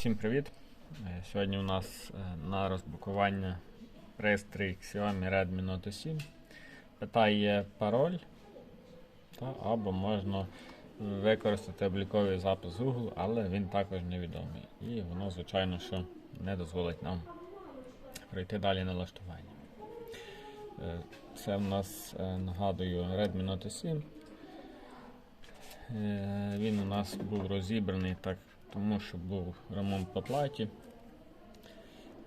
Всім привіт! Е, Сьогодні у нас е, на розблокування пристрій Xiaomi Redmi Note 7. Питає пароль, та, або можна використати обліковий запис Google, але він також невідомий. І воно, звичайно, що не дозволить нам пройти далі налаштування. Е, Це в нас, нагадую, Redmi Note 7. Е, Він у нас був розібраний так, тому що був ремонт по платі.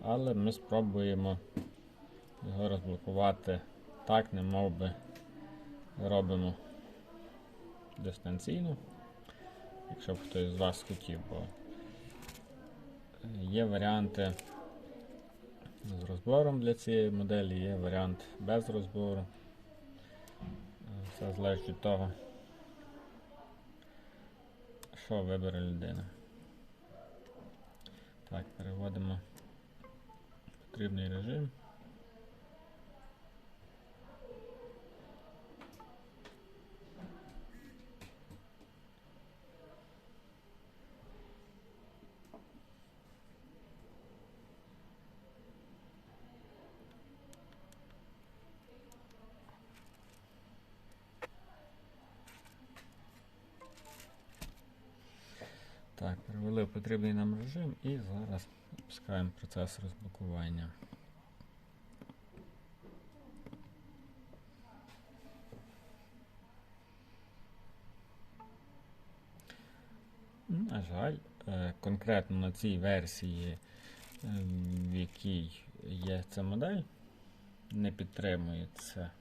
Але ми спробуємо його розблокувати так, не мов би робимо дистанційно, якщо б хтось з вас хотів, бо є варіанти з розбором для цієї моделі, є варіант без розбору. Е, Все залежить від того, що вибере людина. Так, переводимо потрібний режим. Так, перевели в потрібний нам режим і зараз запускаємо процес розблокування. На жаль, е, конкретно на цій версії, е, в якій є ця модель, не підтримується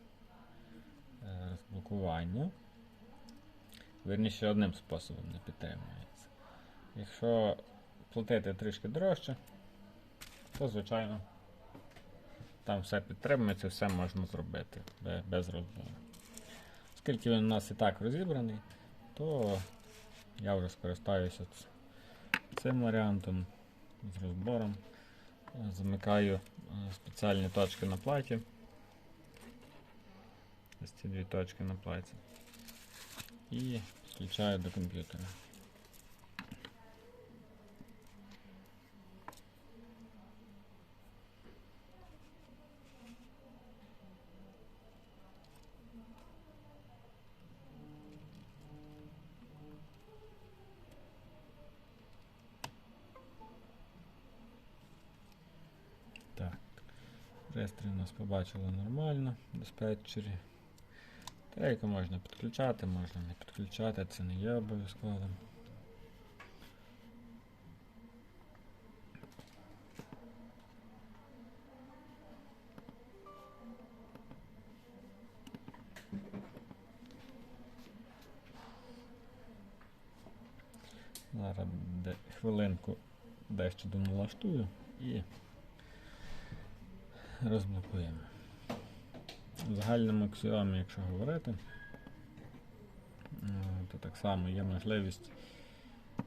е, розблокування. Верніше одним способом не підтримується. Якщо платити трішки дорожче, то звичайно там все підтримується, все можна зробити без розбору. Оскільки він у нас і так розібраний, то я вже скористаюся цим варіантом з розбором. Замикаю е, спеціальні точки на платі. Ось ці дві точки на платі. І включаю до комп'ютера. Пристрій у нас побачили нормально, в диспетчері. Трейку можна підключати, можна не підключати, це не є обов'язковим. Зараз хвилинку дещо доналаштую і розблокуємо. В загальному Xiaomi, якщо говорити, е, то так само є можливість е,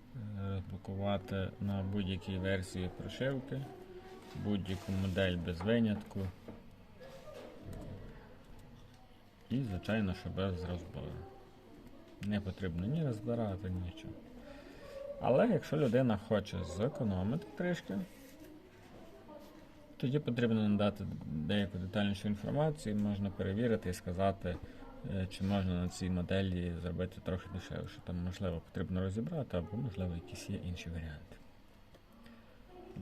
розблокувати на будь-якій версії прошивки, будь-яку модель без винятку. І, звичайно, що без розбору. Не потрібно ні розбирати, нічого. Але якщо людина хоче зекономити трішки, тоді потрібно надати деяку детальнішу інформацію, можна перевірити і сказати, е, чи можна на цій моделі зробити трохи дешевше. Там, можливо, потрібно розібрати, або, можливо, якісь є інші варіанти.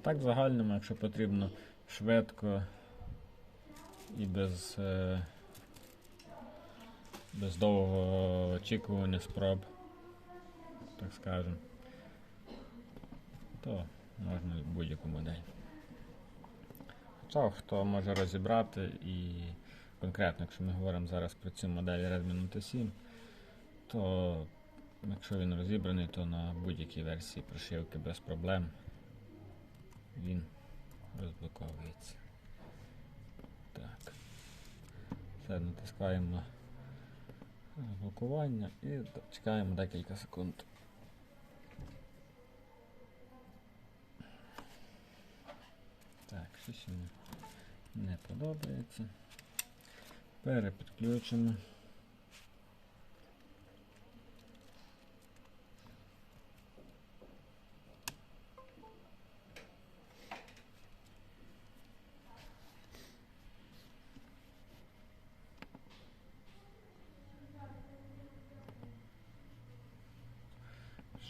Так, в загальному, якщо потрібно швидко і без, е, без довгого очікування спроб, так скажемо, то можна будь-яку модель. Хоча хто може розібрати і конкретно, якщо ми говоримо зараз про цю модель Redmi Note 7, то якщо він розібраний, то на будь-якій версії прошивки без проблем він розблоковується. Так. Все, натискаємо розблокування і чекаємо декілька секунд. Так, щось йому не подобається. Перепідключимо.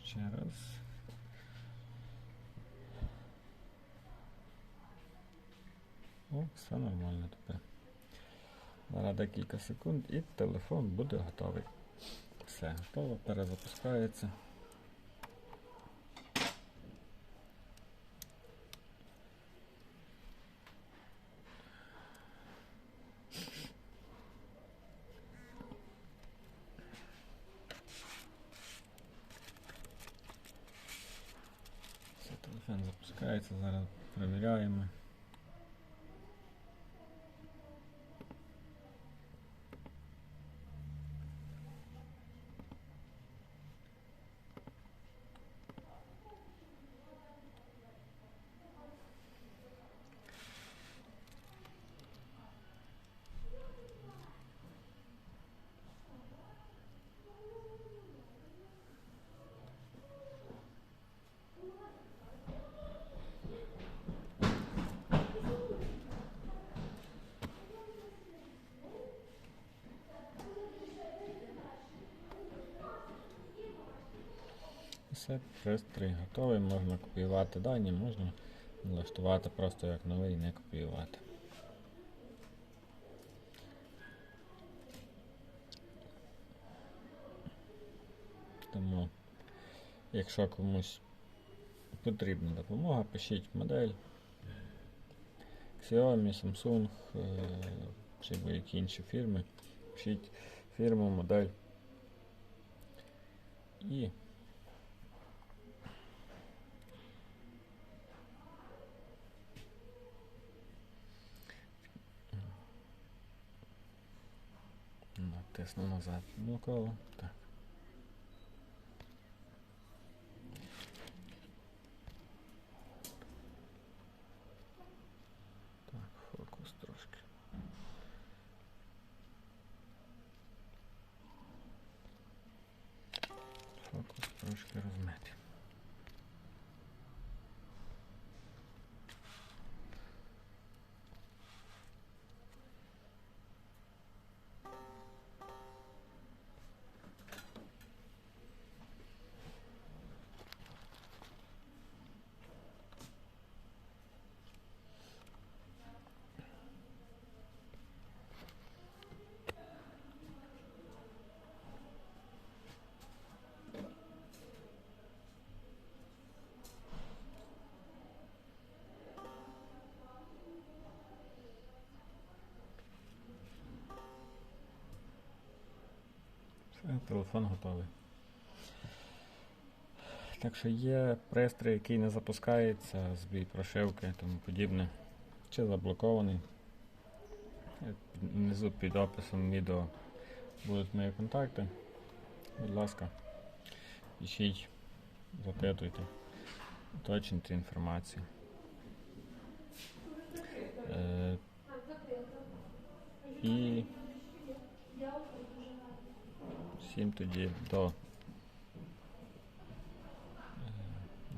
Ще раз. О, все нормально тепер. Зараз декілька секунд і телефон буде готовий. Все, готово, перезапускається. Все, телефон запускається, зараз перевіряємо. Все, пристрій готовий, можна копіювати дані, можна налаштувати просто як новий і не копіювати. Тому, якщо комусь потрібна допомога, пишіть модель Xiaomi, Samsung е, чи будь-які інші фірми. Пишіть фірму, модель. І Натисну назад. Блоково. Так. Так, фокус трошки. Фокус трошки телефон готовий. Так що є пристрій, який не запускається, збій прошивки і тому подібне. Чи заблокований. Е, Внизу під описом відео будуть мої контакти. Будь ласка, пишіть, запитуйте, уточнюйте інформацію. Е, і всім тоді до.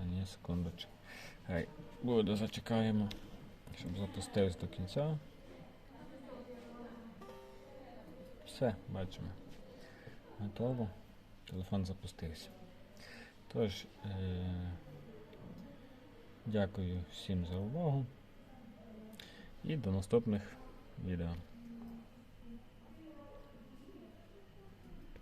Е, ні, секундочку. Хай буде зачекаємо, щоб запустився до кінця. Все, бачимо. Готово. Телефон запустився. Тож, е- дякую всім за увагу і до наступних відео.